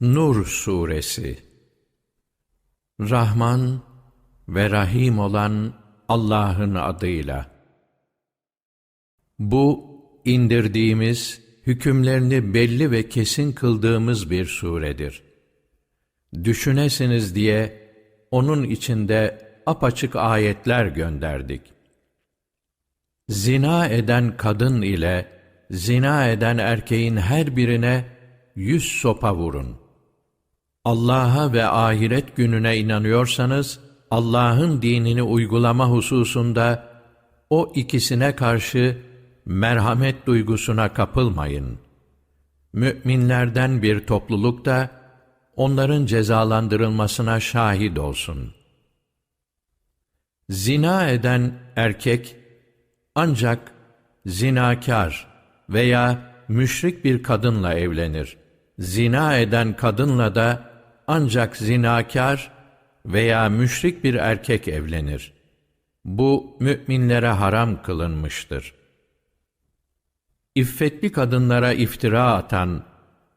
Nur Suresi Rahman ve Rahim olan Allah'ın adıyla. Bu, indirdiğimiz, hükümlerini belli ve kesin kıldığımız bir suredir. Düşünesiniz diye, onun içinde apaçık ayetler gönderdik. Zina eden kadın ile, zina eden erkeğin her birine yüz sopa vurun. Allah'a ve ahiret gününe inanıyorsanız, Allah'ın dinini uygulama hususunda o ikisine karşı merhamet duygusuna kapılmayın. Müminlerden bir topluluk da onların cezalandırılmasına şahit olsun. Zina eden erkek ancak zinakar veya müşrik bir kadınla evlenir. Zina eden kadınla da ancak zinakar veya müşrik bir erkek evlenir. Bu müminlere haram kılınmıştır. İffetli kadınlara iftira atan,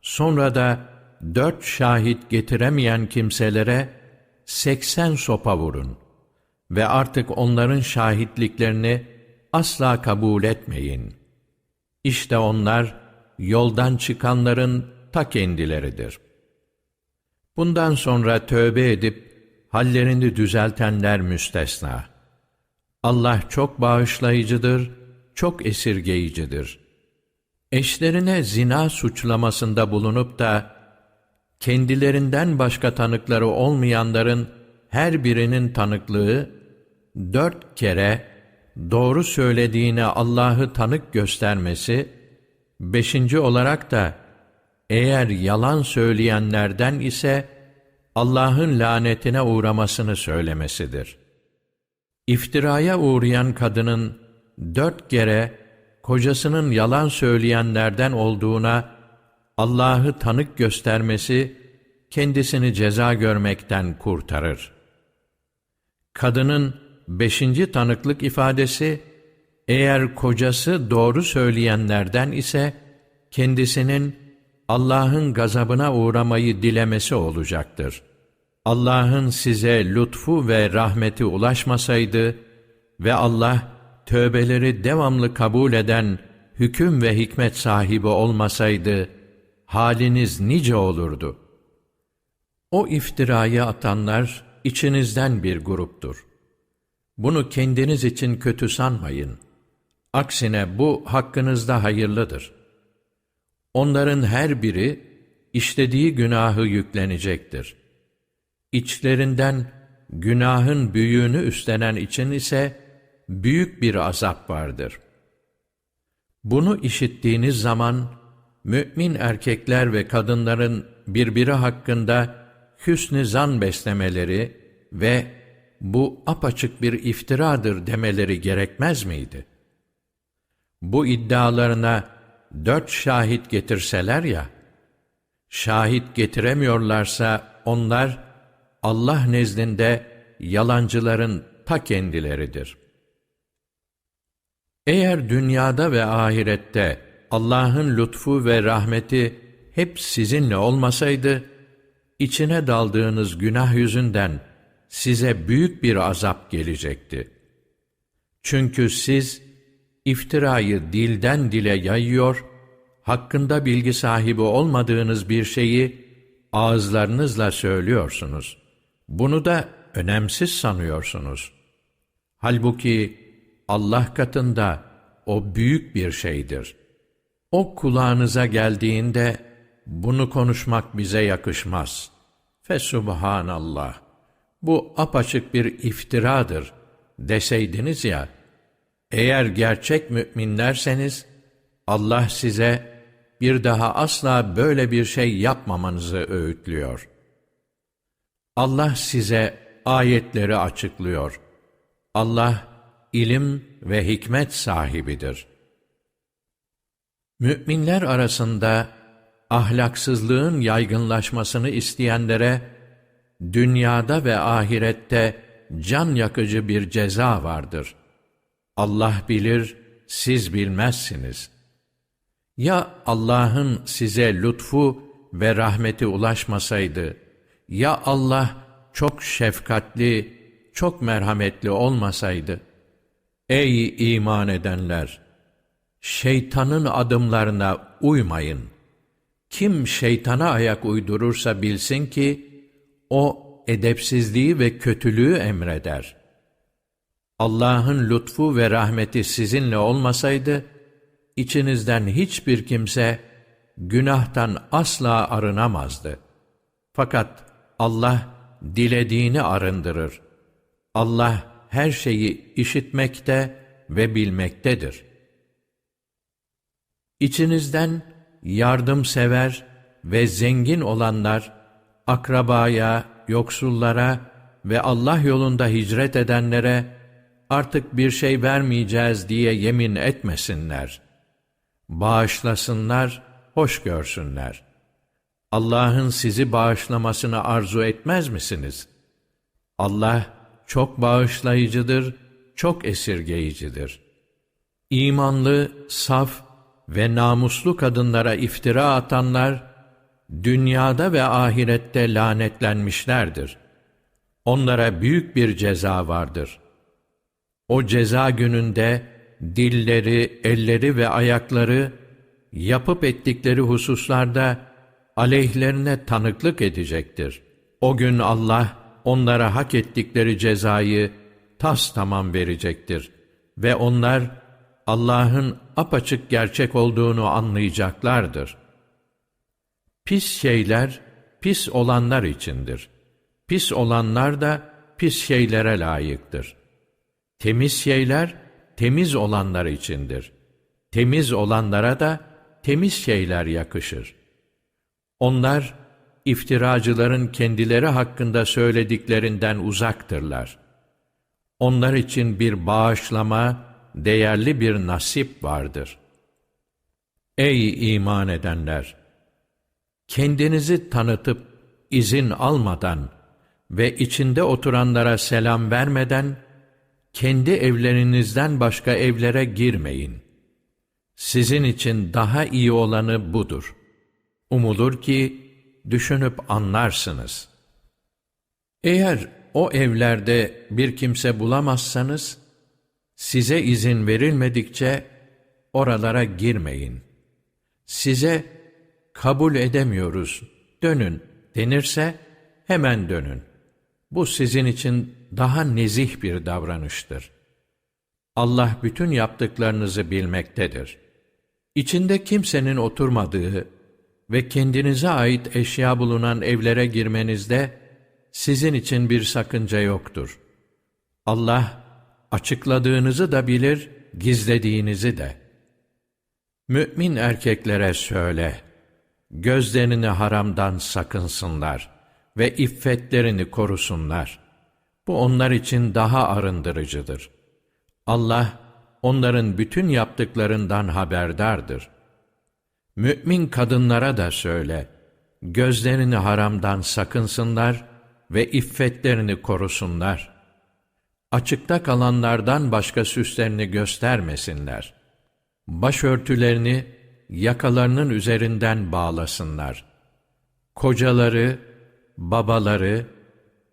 sonra da dört şahit getiremeyen kimselere seksen sopa vurun ve artık onların şahitliklerini asla kabul etmeyin. İşte onlar yoldan çıkanların ta kendileridir. Bundan sonra tövbe edip hallerini düzeltenler müstesna. Allah çok bağışlayıcıdır, çok esirgeyicidir. Eşlerine zina suçlamasında bulunup da kendilerinden başka tanıkları olmayanların her birinin tanıklığı dört kere doğru söylediğine Allah'ı tanık göstermesi, beşinci olarak da eğer yalan söyleyenlerden ise Allah'ın lanetine uğramasını söylemesidir. İftiraya uğrayan kadının dört kere kocasının yalan söyleyenlerden olduğuna Allah'ı tanık göstermesi kendisini ceza görmekten kurtarır. Kadının beşinci tanıklık ifadesi, eğer kocası doğru söyleyenlerden ise kendisinin Allah'ın gazabına uğramayı dilemesi olacaktır. Allah'ın size lütfu ve rahmeti ulaşmasaydı ve Allah tövbeleri devamlı kabul eden hüküm ve hikmet sahibi olmasaydı, haliniz nice olurdu. O iftirayı atanlar içinizden bir gruptur. Bunu kendiniz için kötü sanmayın. Aksine bu hakkınızda hayırlıdır. Onların her biri işlediği günahı yüklenecektir. İçlerinden günahın büyüğünü üstlenen için ise büyük bir azap vardır. Bunu işittiğiniz zaman mümin erkekler ve kadınların birbiri hakkında hüsnü zan beslemeleri ve bu apaçık bir iftiradır demeleri gerekmez miydi? Bu iddialarına dört şahit getirseler ya, şahit getiremiyorlarsa onlar Allah nezdinde yalancıların ta kendileridir. Eğer dünyada ve ahirette Allah'ın lütfu ve rahmeti hep sizinle olmasaydı, içine daldığınız günah yüzünden size büyük bir azap gelecekti. Çünkü siz iftirayı dilden dile yayıyor, hakkında bilgi sahibi olmadığınız bir şeyi ağızlarınızla söylüyorsunuz. Bunu da önemsiz sanıyorsunuz. Halbuki Allah katında o büyük bir şeydir. O kulağınıza geldiğinde bunu konuşmak bize yakışmaz. Fesubhanallah. Bu apaçık bir iftiradır deseydiniz ya, eğer gerçek müminlerseniz, Allah size bir daha asla böyle bir şey yapmamanızı öğütlüyor. Allah size ayetleri açıklıyor. Allah ilim ve hikmet sahibidir. Müminler arasında ahlaksızlığın yaygınlaşmasını isteyenlere dünyada ve ahirette can yakıcı bir ceza vardır. Allah bilir, siz bilmezsiniz. Ya Allah'ın size lütfu ve rahmeti ulaşmasaydı, ya Allah çok şefkatli, çok merhametli olmasaydı, ey iman edenler! Şeytanın adımlarına uymayın. Kim şeytana ayak uydurursa bilsin ki, o edepsizliği ve kötülüğü emreder. Allah'ın lütfu ve rahmeti sizinle olmasaydı, içinizden hiçbir kimse günahtan asla arınamazdı. Fakat Allah dilediğini arındırır. Allah her şeyi işitmekte ve bilmektedir. İçinizden yardımsever ve zengin olanlar, akrabaya, yoksullara ve Allah yolunda hicret edenlere artık bir şey vermeyeceğiz diye yemin etmesinler. Bağışlasınlar, hoş görsünler. Allah'ın sizi bağışlamasını arzu etmez misiniz? Allah çok bağışlayıcıdır, çok esirgeyicidir. İmanlı, saf ve namuslu kadınlara iftira atanlar, dünyada ve ahirette lanetlenmişlerdir. Onlara büyük bir ceza vardır. O ceza gününde dilleri, elleri ve ayakları yapıp ettikleri hususlarda aleyhlerine tanıklık edecektir. O gün Allah onlara hak ettikleri cezayı tas tamam verecektir ve onlar Allah'ın apaçık gerçek olduğunu anlayacaklardır. Pis şeyler pis olanlar içindir. Pis olanlar da pis şeylere layıktır. Temiz şeyler temiz olanlar içindir. Temiz olanlara da temiz şeyler yakışır. Onlar iftiracıların kendileri hakkında söylediklerinden uzaktırlar. Onlar için bir bağışlama, değerli bir nasip vardır. Ey iman edenler! Kendinizi tanıtıp izin almadan ve içinde oturanlara selam vermeden, kendi evlerinizden başka evlere girmeyin. Sizin için daha iyi olanı budur. Umulur ki düşünüp anlarsınız. Eğer o evlerde bir kimse bulamazsanız, size izin verilmedikçe oralara girmeyin. Size kabul edemiyoruz, dönün denirse hemen dönün. Bu sizin için daha nezih bir davranıştır. Allah bütün yaptıklarınızı bilmektedir. İçinde kimsenin oturmadığı ve kendinize ait eşya bulunan evlere girmenizde sizin için bir sakınca yoktur. Allah açıkladığınızı da bilir, gizlediğinizi de. Mümin erkeklere söyle, gözlerini haramdan sakınsınlar ve iffetlerini korusunlar. Bu onlar için daha arındırıcıdır. Allah, onların bütün yaptıklarından haberdardır. Mümin kadınlara da söyle, gözlerini haramdan sakınsınlar ve iffetlerini korusunlar. Açıkta kalanlardan başka süslerini göstermesinler. Başörtülerini yakalarının üzerinden bağlasınlar. Kocaları, babaları,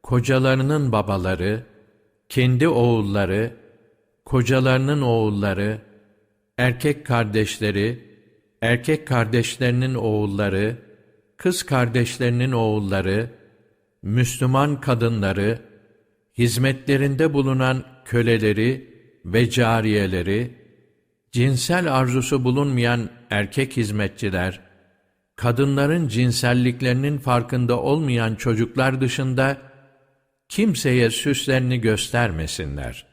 kocalarının babaları, kendi oğulları, kocalarının oğulları, erkek kardeşleri, erkek kardeşlerinin oğulları, kız kardeşlerinin oğulları, Müslüman kadınları, hizmetlerinde bulunan köleleri ve cariyeleri, cinsel arzusu bulunmayan erkek hizmetçiler, kadınların cinselliklerinin farkında olmayan çocuklar dışında kimseye süslerini göstermesinler.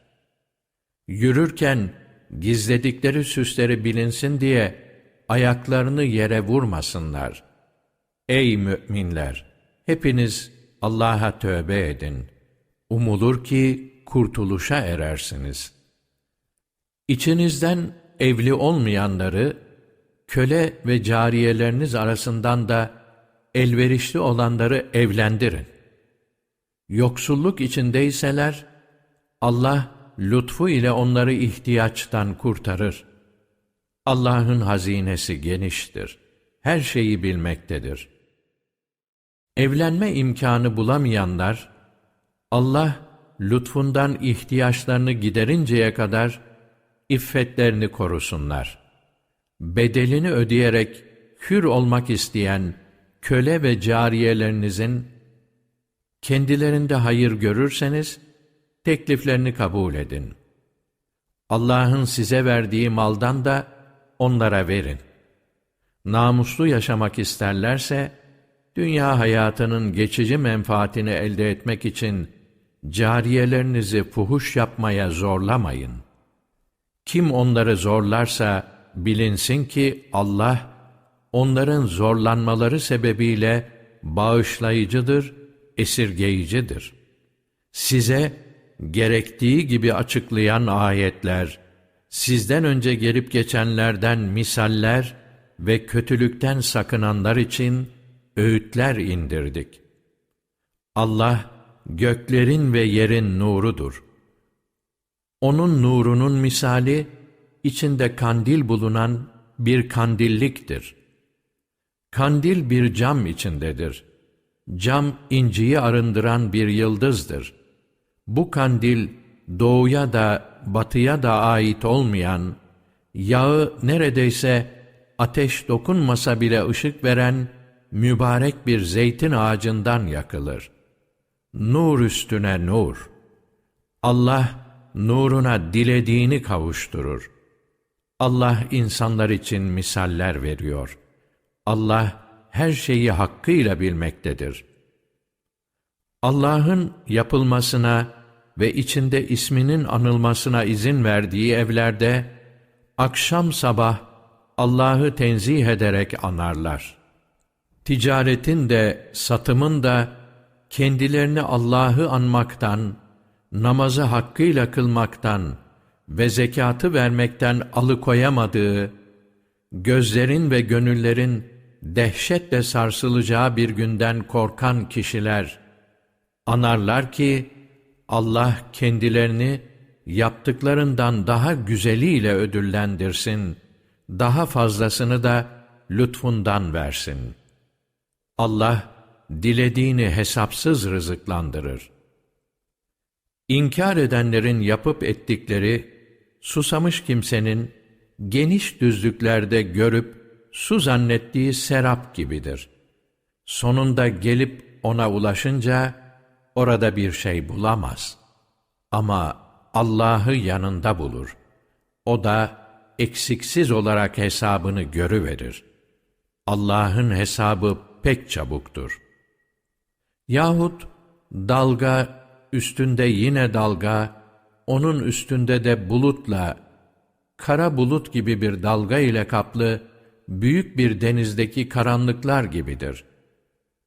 Yürürken gizledikleri süsleri bilinsin diye ayaklarını yere vurmasınlar. Ey müminler! Hepiniz Allah'a tövbe edin. Umulur ki kurtuluşa erersiniz. İçinizden evli olmayanları, köle ve cariyeleriniz arasından da elverişli olanları evlendirin. Yoksulluk içindeyseler, Allah lütfu ile onları ihtiyaçtan kurtarır. Allah'ın hazinesi geniştir. Her şeyi bilmektedir. Evlenme imkanı bulamayanlar, Allah lütfundan ihtiyaçlarını giderinceye kadar iffetlerini korusunlar. Bedelini ödeyerek hür olmak isteyen köle ve cariyelerinizin kendilerinde hayır görürseniz tekliflerini kabul edin. Allah'ın size verdiği maldan da onlara verin. Namuslu yaşamak isterlerse, dünya hayatının geçici menfaatini elde etmek için cariyelerinizi fuhuş yapmaya zorlamayın. Kim onları zorlarsa bilinsin ki Allah onların zorlanmaları sebebiyle bağışlayıcıdır, esirgeyicidir. Size gerektiği gibi açıklayan ayetler, sizden önce gelip geçenlerden misaller ve kötülükten sakınanlar için öğütler indirdik. Allah, göklerin ve yerin nurudur. Onun nurunun misali, içinde kandil bulunan bir kandilliktir. Kandil bir cam içindedir. Cam inciyi arındıran bir yıldızdır. Bu kandil doğuya da batıya da ait olmayan, yağı neredeyse ateş dokunmasa bile ışık veren mübarek bir zeytin ağacından yakılır. Nur üstüne nur. Allah nuruna dilediğini kavuşturur. Allah insanlar için misaller veriyor. Allah her şeyi hakkıyla bilmektedir. Allah'ın yapılmasına ve içinde isminin anılmasına izin verdiği evlerde akşam sabah Allah'ı tenzih ederek anarlar. Ticaretin de satımın da kendilerini Allah'ı anmaktan, namazı hakkıyla kılmaktan ve zekatı vermekten alıkoyamadığı, gözlerin ve gönüllerin dehşetle sarsılacağı bir günden korkan kişiler, anarlar ki Allah kendilerini yaptıklarından daha güzeliyle ödüllendirsin, daha fazlasını da lütfundan versin. Allah, dilediğini hesapsız rızıklandırır. İnkar edenlerin yapıp ettikleri, susamış kimsenin geniş düzlüklerde görüp su zannettiği serap gibidir. Sonunda gelip ona ulaşınca orada bir şey bulamaz. Ama Allah'ı yanında bulur. O da eksiksiz olarak hesabını görüverir. Allah'ın hesabı pek çabuktur. Yahut dalga üstünde yine dalga, onun üstünde de bulutla, kara bulut gibi bir dalga ile kaplı, büyük bir denizdeki karanlıklar gibidir.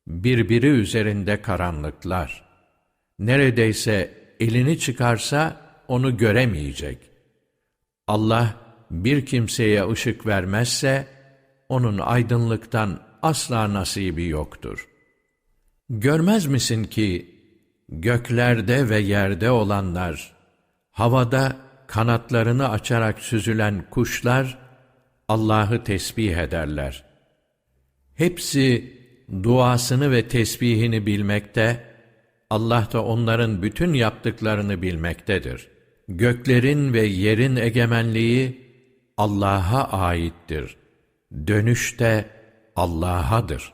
Birbiri üzerinde karanlıklar. Neredeyse elini çıkarsa onu göremeyecek. Allah bir kimseye ışık vermezse, onun aydınlıktan asla nasibi yoktur. Görmez misin ki, göklerde ve yerde olanlar, havada kanatlarını açarak süzülen kuşlar, Allah'ı tesbih ederler. Hepsi duasını ve tesbihini bilmekte, Allah da onların bütün yaptıklarını bilmektedir. Göklerin ve yerin egemenliği Allah'a aittir. Dönüş de Allah'adır.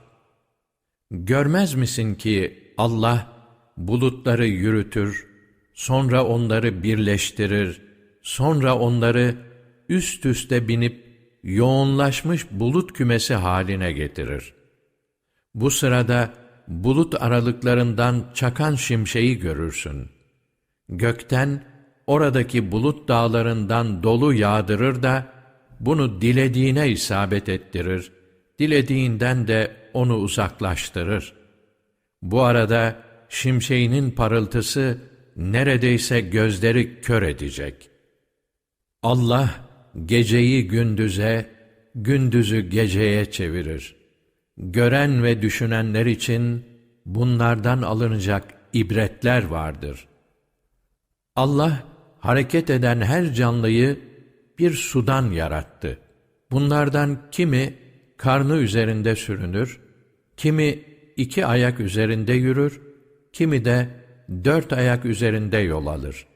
Görmez misin ki Allah bulutları yürütür, sonra onları birleştirir, sonra onları üst üste binip yoğunlaşmış bulut kümesi haline getirir. Bu sırada bulut aralıklarından çakan şimşeği görürsün. Gökten oradaki bulut dağlarından dolu yağdırır da bunu dilediğine isabet ettirir, dilediğinden de onu uzaklaştırır. Bu arada şimşeğinin parıltısı neredeyse gözleri kör edecek. Allah geceyi gündüze, gündüzü geceye çevirir. Gören ve düşünenler için bunlardan alınacak ibretler vardır. Allah hareket eden her canlıyı bir sudan yarattı. Bunlardan kimi karnı üzerinde sürünür, kimi iki ayak üzerinde yürür, kimi de dört ayak üzerinde yol alır.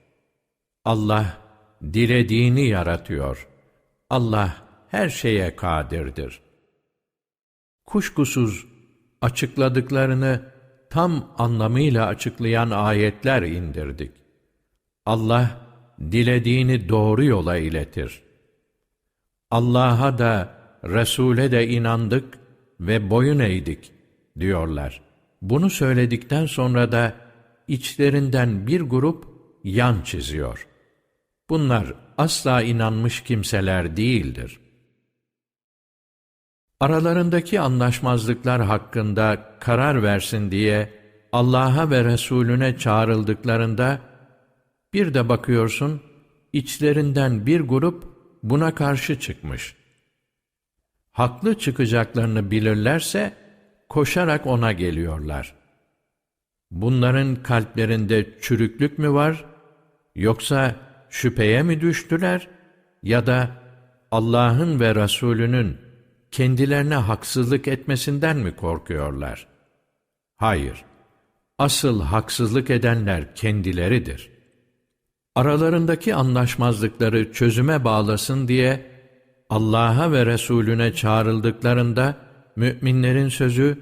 Allah dilediğini yaratıyor. Allah her şeye kadirdir. Kuşkusuz açıkladıklarını tam anlamıyla açıklayan ayetler indirdik. Allah dilediğini doğru yola iletir. Allah'a da Resul'e de inandık ve boyun eğdik diyorlar. Bunu söyledikten sonra da içlerinden bir grup yan çiziyor. Bunlar asla inanmış kimseler değildir. Aralarındaki anlaşmazlıklar hakkında karar versin diye Allah'a ve Resulüne çağrıldıklarında bir de bakıyorsun içlerinden bir grup buna karşı çıkmış. Haklı çıkacaklarını bilirlerse koşarak ona geliyorlar. Bunların kalplerinde çürüklük mü var yoksa şüpheye mi düştüler ya da Allah'ın ve Resulünün kendilerine haksızlık etmesinden mi korkuyorlar? Hayır. Asıl haksızlık edenler kendileridir. Aralarındaki anlaşmazlıkları çözüme bağlasın diye Allah'a ve Resulüne çağrıldıklarında müminlerin sözü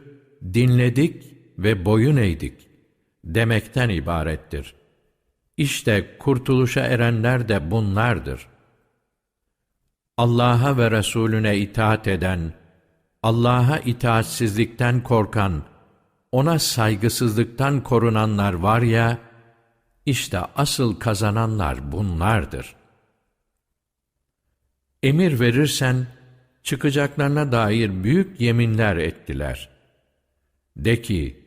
dinledik ve boyun eğdik demekten ibarettir. İşte kurtuluşa erenler de bunlardır. Allah'a ve Resulüne itaat eden, Allah'a itaatsizlikten korkan, ona saygısızlıktan korunanlar var ya, işte asıl kazananlar bunlardır. Emir verirsen, çıkacaklarına dair büyük yeminler ettiler. De ki,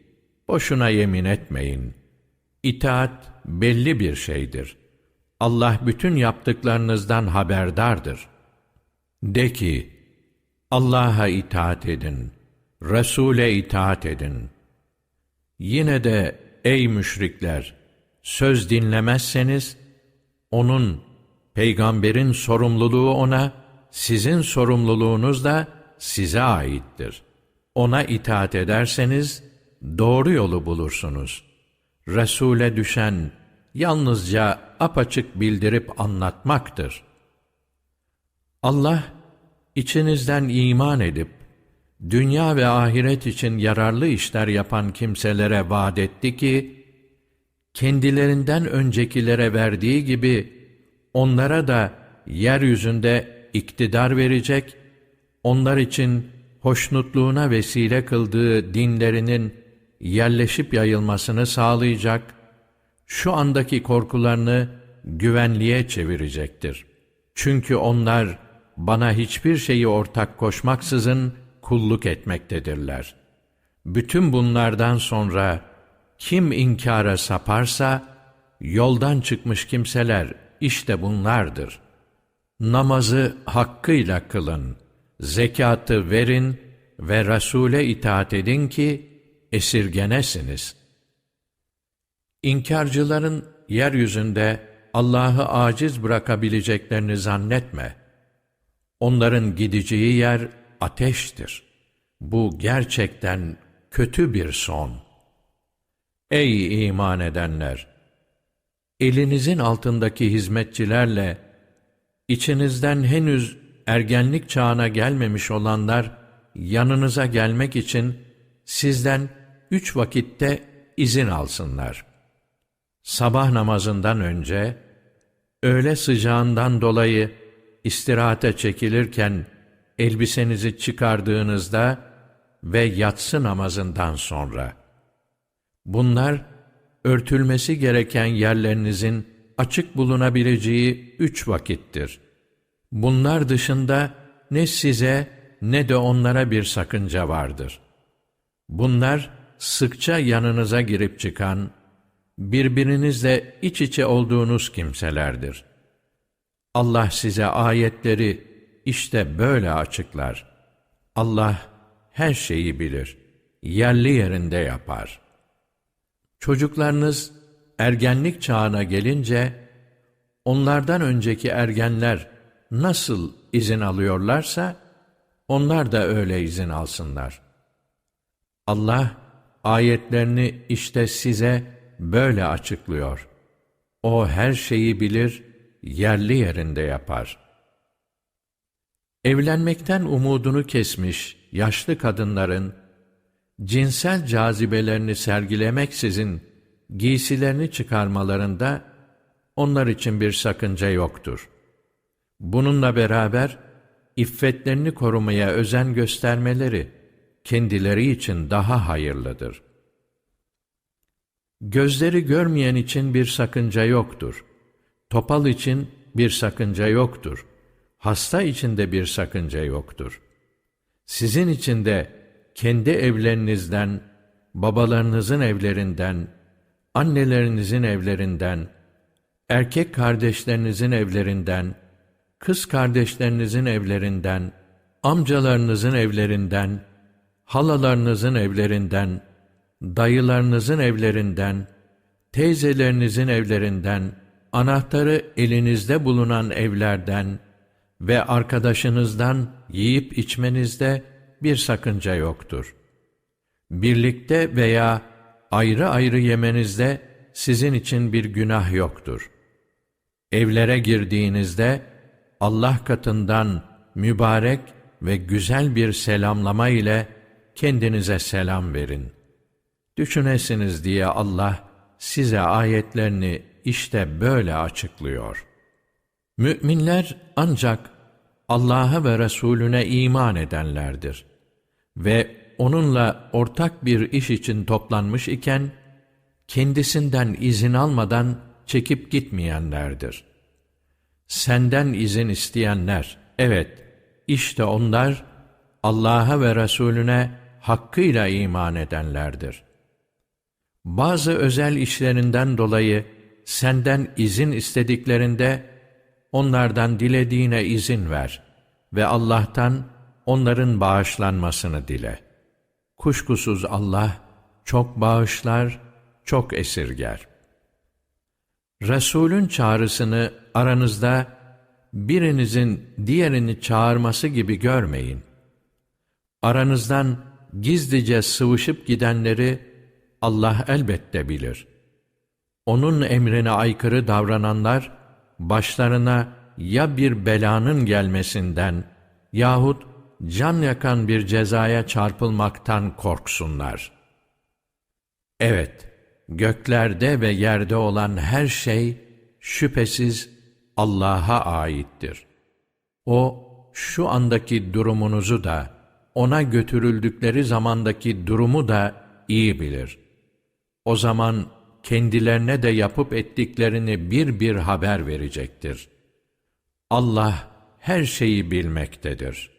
boşuna yemin etmeyin. İtaat belli bir şeydir. Allah bütün yaptıklarınızdan haberdardır. De ki, Allah'a itaat edin, Resul'e itaat edin. Yine de ey müşrikler, söz dinlemezseniz, onun, peygamberin sorumluluğu ona, sizin sorumluluğunuz da size aittir. Ona itaat ederseniz, doğru yolu bulursunuz. Resul'e düşen, yalnızca apaçık bildirip anlatmaktır. Allah, içinizden iman edip, dünya ve ahiret için yararlı işler yapan kimselere vaat etti ki, kendilerinden öncekilere verdiği gibi, onlara da yeryüzünde iktidar verecek, onlar için hoşnutluğuna vesile kıldığı dinlerinin yerleşip yayılmasını sağlayacak, şu andaki korkularını güvenliğe çevirecektir. Çünkü onlar bana hiçbir şeyi ortak koşmaksızın kulluk etmektedirler. Bütün bunlardan sonra kim inkara saparsa, yoldan çıkmış kimseler işte bunlardır. Namazı hakkıyla kılın, zekatı verin ve Resul'e itaat edin ki esirgenesiniz. İnkarcıların yeryüzünde Allah'ı aciz bırakabileceklerini zannetme. Onların gideceği yer ateştir. Bu gerçekten kötü bir son. Ey iman edenler! Elinizin altındaki hizmetçilerle içinizden henüz ergenlik çağına gelmemiş olanlar yanınıza gelmek için sizden üç vakitte izin alsınlar. Sabah namazından önce, öğle sıcağından dolayı istirahate çekilirken elbisenizi çıkardığınızda ve yatsı namazından sonra. Bunlar, örtülmesi gereken yerlerinizin açık bulunabileceği üç vakittir. Bunlar dışında ne size ne de onlara bir sakınca vardır. Bunlar sıkça yanınıza girip çıkan, birbirinizle iç içe olduğunuz kimselerdir. Allah size ayetleri işte böyle açıklar. Allah her şeyi bilir, yerli yerinde yapar. Çocuklarınız ergenlik çağına gelince, onlardan önceki ergenler nasıl izin alıyorlarsa, onlar da öyle izin alsınlar. Allah ayetlerini işte size böyle açıklıyor. O her şeyi bilir, yerli yerinde yapar. Evlenmekten umudunu kesmiş yaşlı kadınların, cinsel cazibelerini sergilemeksizin giysilerini çıkarmalarında onlar için bir sakınca yoktur. Bununla beraber iffetlerini korumaya özen göstermeleri kendileri için daha hayırlıdır. Gözleri görmeyen için bir sakınca yoktur. Topal için bir sakınca yoktur. Hasta için de bir sakınca yoktur. Sizin için de kendi evlerinizden, babalarınızın evlerinden, annelerinizin evlerinden, erkek kardeşlerinizin evlerinden, kız kardeşlerinizin evlerinden, amcalarınızın evlerinden, halalarınızın evlerinden, dayılarınızın evlerinden, teyzelerinizin evlerinden, anahtarı elinizde bulunan evlerden ve arkadaşınızdan yiyip içmenizde bir sakınca yoktur. Birlikte veya ayrı ayrı yemenizde sizin için bir günah yoktur. Evlere girdiğinizde Allah katından mübarek ve güzel bir selamlama ile kendinize selam verin. Düşünesiniz diye Allah size ayetlerini işte böyle açıklıyor. Müminler ancak Allah'a ve Resulüne iman edenlerdir ve onunla ortak bir iş için toplanmış iken kendisinden izin almadan çekip gitmeyenlerdir. Senden izin isteyenler, evet, işte onlar Allah'a ve Resulüne hakkıyla iman edenlerdir. Bazı özel işlerinden dolayı senden izin istediklerinde onlardan dilediğine izin ver ve Allah'tan onların bağışlanmasını dile. Kuşkusuz Allah çok bağışlar, çok esirger. Resulün çağrısını aranızda birinizin diğerini çağırması gibi görmeyin. Aranızdan gizlice sıvışıp gidenleri Allah elbette bilir. Onun emrine aykırı davrananlar, başlarına ya bir belanın gelmesinden yahut can yakan bir cezaya çarpılmaktan korksunlar. Evet, göklerde ve yerde olan her şey şüphesiz Allah'a aittir. O, şu andaki durumunuzu da, ona götürüldükleri zamandaki durumu da iyi bilir. O zaman kendilerine de yapıp ettiklerini bir bir haber verecektir. Allah her şeyi bilmektedir.''